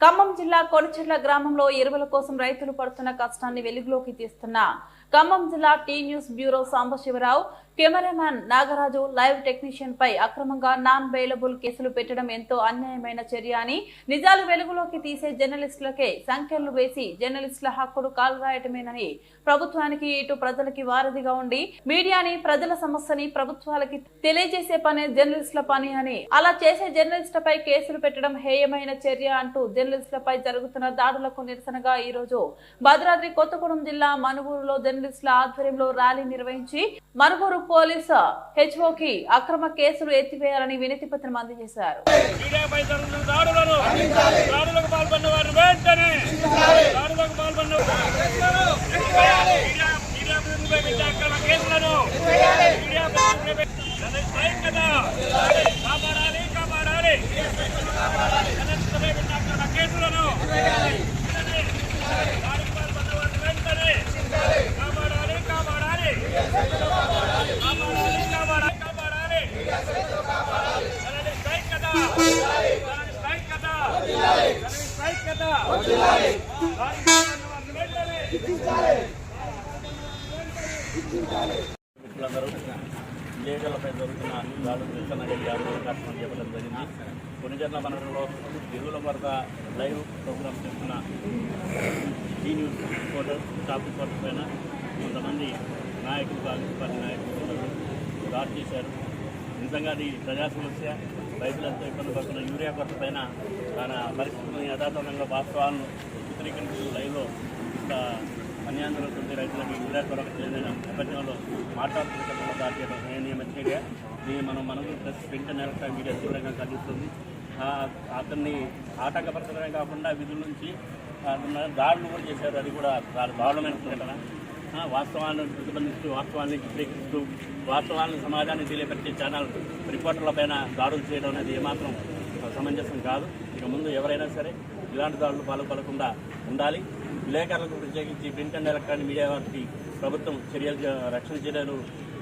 ఖమ్మం జిల్లా కొనచెర్ల గ్రామంలో ఎరువుల కోసం రైతులు పడుతున్న కష్టాన్ని వెలుగులోకి తీస్తున్న ఖమ్మం జిల్లా T news bureau Sambasivarao cameraman Nagaraju live technician పై అక్రమంగా నాన్ బెయిలబుల్ కేసులు పెట్టడం ఎంతో అన్యాయమైన చర్య అని నిజాలు వెలుగులోకి తీసే జర్నలిస్టులకే సంఖ్యలు వేసి జర్నలిస్టుల హక్కులు కాలరాయటమేనని ప్రభుత్వానికి ఇటు ప్రజలకి వారధిగా ఉండి మీడియాని ప్రజల సమస్యని ప్రభుత్వాలకి తెలియజేసే పనే జర్నలిస్టుల పని అని అలా చేసే జర్నలిస్టులపై కేసులు పెట్టడం హేయమైన చర్య అంటూ జర్నలిస్టులపై జరుగుతున్న దాడులకు నిరసనగా ఈ రోజు భద్రాద్రి కొత్తగూడెం జిల్లా మనుగూరులో జర్నలిస్టుల ఆధ్వర్యంలో ర్యాలీ నిర్వహించి మరుగురు పోలీసు హెచ్ఓకి అక్రమ కేసులు ఎత్తివేయాలని వినతి పత్రం అందజేశారు. కదా జరుగుతున్న దాడులను దాడులకు పాల్పడిన వారిని వెంటనే దాడులకు పాల్పడిన మీడియా మీడియా ప్రతినిధులపై పెట్టే అక్రమ కేసులను మీడియా ప్రతినిధులపై పెట్టే- జర్నలిస్టుల ఐక్యత. కాపాడాలి కాపాడాలి జర్నలిస్టులపై పెట్టే అక్రమ కేసులను వెంటనే దాడులకు పాల్పడిన వారిని వెంటనే కాపాడాలి కాపాడాలి కాపాడాలి కాపాడాలి కాపాడాలి జర్నలిస్ట్ ఐక్యత జర్నలిస్ట్ ఐక్యత జర్నలిస్ట్ ఐక్యత మిత్రులందరూ విలేకరులపై జరుగుతున్న అన్ని దాడులు నిరసన ఆందోళన కార్యక్రమం చేపట్టడం జరిగింది. కొనిజర్ల వనరులో ఎరువుల వరద లైవ్ ప్రోగ్రామ్ చేస్తున్న ఈ న్యూస్ రిపోర్టర్ టాపిక్ వర్క్ పైన కొంతమంది నాయకులు కాంగ్రెస్ పార్టీ నాయకులు దాడి చేశారు. నిజంగా అది ప్రజా సమస్య. రైతులంతా ఇబ్బంది పడుతున్న యూరియా కొరత పైన తన పరిస్థితులను యథాతథంగా వాస్తవాలను చిత్రీకరించిన లైవ్లో రైతులకు యూరియా దొరకట్లేదని నేపథ్యంలో మాట్లాడుతున్న క్రమంలో దాడి దీన్ని మనం మనం press print and electronic media తీవ్రంగా ఖండిస్తుంది. అతన్ని ఆటంకపరచడమే కాకుండా విధుల నుంచి అతను దాడులు కూడా చేశారు. అది కూడా చాలా దారుణమైన సంఘటన. ఆ, వాస్తవాలను ప్రతిబంధిస్తూ వాస్తవాన్ని చిత్రీకరిస్తూ వాస్తవాలను సమాజాన్ని తెలియపరిచే ఛానల్ రిపోర్టర్ల పైన దాడులు చేయడం అనేది ఏమాత్రం సమంజసం కాదు. ఇక ముందు ఎవరైనా సరే ఇలాంటి దాడులు పాల్పడకుండా ఉండాలి. విలేకరులకు ప్రత్యేకించి ప్రింట్ అండ్ ఎలక్ట్రానిక్ మీడియా వారికి ప్రభుత్వం చర్యలు రక్షణ చర్యలు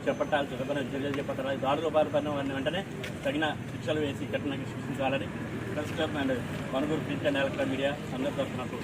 చేపట్టాలి చదువుకునే చర్యలు చేపట్టాలి దాడులు పాల్పడిన వారిని వెంటనే తగిన శిక్షలు వేసి కఠినంగా శిక్షించాలని ప్రెస్ క్లబ్ అండ్ కొనుగోలు ప్రింట్ అండ్ ఎలక్ట్రానిక్ మీడియా సందర్భిస్తున్నట్టు